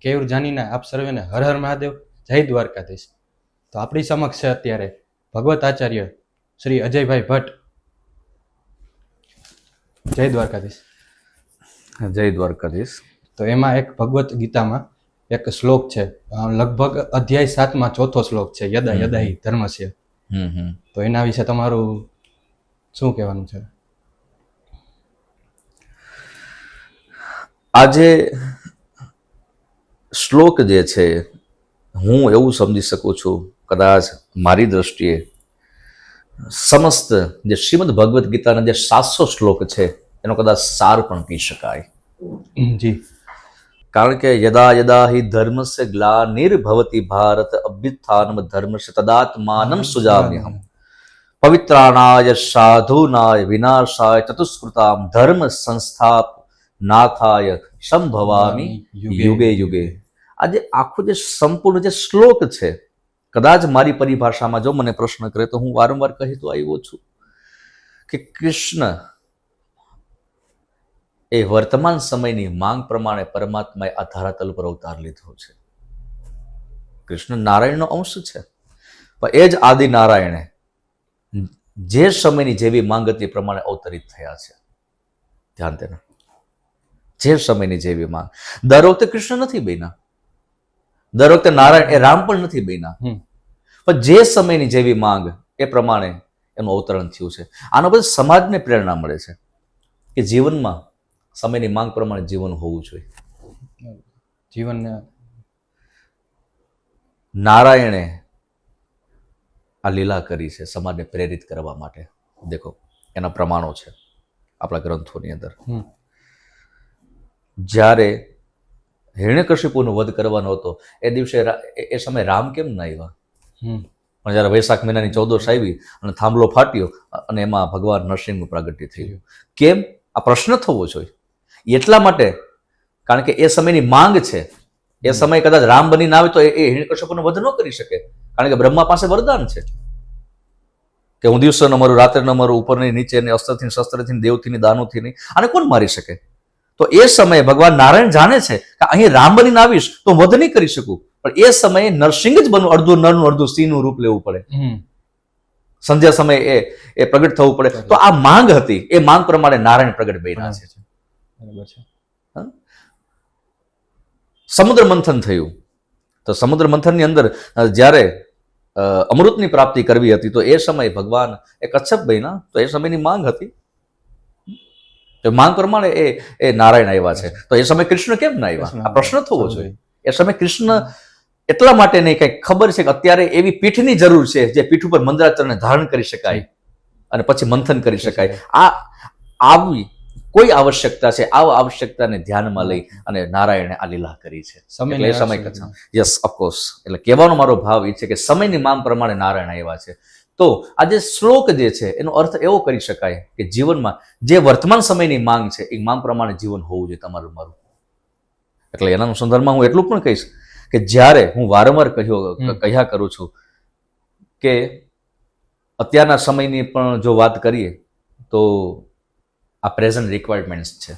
કેયુર જાનીના આપ સર્વેને હર હર મહાદેવ જય દ્વારકાધીશ. તો આપણી સમક્ષ છે અત્યારે ભગવત આચાર્ય શ્રી અજયભાઈ ભટ્ટ. જય દ્વારકાધીશ. જય દ્વારકાધીશ. તો એમાં એક ભગવત ગીતામાં એક શ્લોક છે લગભગ અધ્યાય સાતમાં ચોથો શ્લોક છે યદા યદાહી યદા ધર્મસ્ય. હમ હમ. તો એના વિશે તમારું શું કહેવાનું છે? આજે શ્લોક જે છે હું એવું સમજી શકું છું કદાચ મારી દ્રષ્ટિએ સમસ્ત જે શ્રીમદ ભગવદ્ ગીતાના જે સાતસો શ્લોક છે એનો કદાચ સાર પણ કહી શકાય. જી. કારણ કે યદા યદા હિ ધર્મસ્ય ગ્લાનિર્ભવતી ભારત અભ્યુત્થાનમ ધર્મસ્ય તદાત્માનમ સુજામ્યહમ. પવિત્રાણાય સાધુનાય વિનાશાય ચતુષ્કૃતામ ધર્મ સંસ્થાપ નાથાય સંભવામી યુગે યુગે. આજે આખો જે સંપૂર્ણ જે શ્લોક છે, કદાચ મારી પરિભાષામાં જો મને પ્રશ્ન કરે તો હું વારંવાર કહેતો આવ્યો છું કે કૃષ્ણ એ વર્તમાન સમયની માંગ પ્રમાણે પરમાત્માએ આ ધરાતલ પર અવતાર લીધો છે. કૃષ્ણ નારાયણનો અંશ છે. પણ એ જ આદિ નારાયણે જે સમયની જેવી માંગ હતી પ્રમાણે અવતરિત થયા છે. ધ્યાન તેના જે સમયની જેવી માંગ. દર વખતે કૃષ્ણ નથી બન્યા. દર વખતે નારાયણ એ રામ પણ નથી બન્યા. પણ જે સમયની જેવી માંગ એ પ્રમાણે એનું અવતરણ થયું છે. આનો બધું સમાજને પ્રેરણા મળે છે કે જીવનમાં સમયની માંગ પ્રમાણે જીવન હોવું જોઈએ. જીવનને નારાયણે આ લીલા કરી છે સમાજને પ્રેરિત કરવા માટે. દેખો એના પ્રમાણો છે આપણા ગ્રંથોની અંદર. હમ. જ્યારે હિરણ્યકશિપુનો વધ કરવાનો હતો. એ દિવસે એ- સમયે રામ કેમ ના આવ્યા? પણ જ્યારે વૈશાખ મહિનાની ચૌદશ આવી અને થાંભલો ફાટ્યો અને એમાં ભગવાન નરસિંહનું પ્રાગટ્ય થયું. કેમ? આ પ્રશ્ન થવો જોઈએ. એટલા માટે કારણ કે એ સમયની માંગ છે. એ સમય કદાચ રામ બનીને આવે તો એ હિરણ્યકશ્યપુનો વધ ન કરી શકે. કારણ કે બ્રહ્મા પાસે વરદાન છે. કે હું દિવસે ન મરું રાત્રે ન મરું ઉપરની નીચે ને અસ્ત્રથી શસ્ત્રથી દેવથી ને નહીં આને કોણ મારી શકે? તો એ સમયે ભગવાન નારાયણ જાણે છે કે અહીં રામ બનીને આવીશ તો હું વધ નહીં કરી શકું. પણ એ સમયે નરસિંહ જ બનવું અડધું નરનું અડધું સિંહનું રૂપ લેવું પડે. સંધ્યા સમયે એ એ પ્રગટ થવું પડે. તો આ માંગ હતી. એ માંગ પ્રમાણે નારાયણ પ્રગટ બન્યા છે. બરાબર છે. સમુદ્ર મંથન થયું. તો સમુદ્ર મંથનની અંદર જ્યારે અમૃતની પ્રાપ્તિ કરવી હતી તો એ સમયે ભગવાન એ કચ્છપ બન્યા. તો એ સમયની માંગ હતી. તો માંગ પ્રમાણે એ એ નારાયણ આવ્યા છે. તો એ સમયે કૃષ્ણ કેમ ના આવ્યા? આ પ્રશ્ન થવો જોઈએ. એ સમયે કૃષ્ણ એટલા માટે નહીં કંઈક ખબર છે કે અત્યારે એવી પીઠની જરૂર છે જે પીઠ ઉપર મંદરાચરણને ધારણ કરી શકાય અને પછી મંથન કરી શકાય. આ આવી કોઈ આવશ્યકતા છે આ આવશ્યકતાને ધ્યાનમાં લઈ અને નારાયણે આ લીલા કરી છે. એટલે એ સમય કથા. યસ ઓફકોર્સ એટલે કહેવાનો મારો ભાવ એ છે કે સમયની માંગ પ્રમાણે નારાયણ આવ્યા છે. તો આ જે શ્લોક જે છે એનો અર્થ એવો કરી શકાય કે જીવનમાં જે વર્તમાન સમયની માંગ છે એ માંગ પ્રમાણે જીવન હોવું જોઈએ તમારું મારું. એટલે એના સંદર્ભમાં હું એટલું પણ કહીશ કે જ્યારે હું વારંવાર કહ્યો કહ્યા કરું છું કે અત્યારના સમયની પણ જો વાત કરીએ તો આ પ્રેઝન્ટ રિક્વાયરમેન્ટ્સ છે.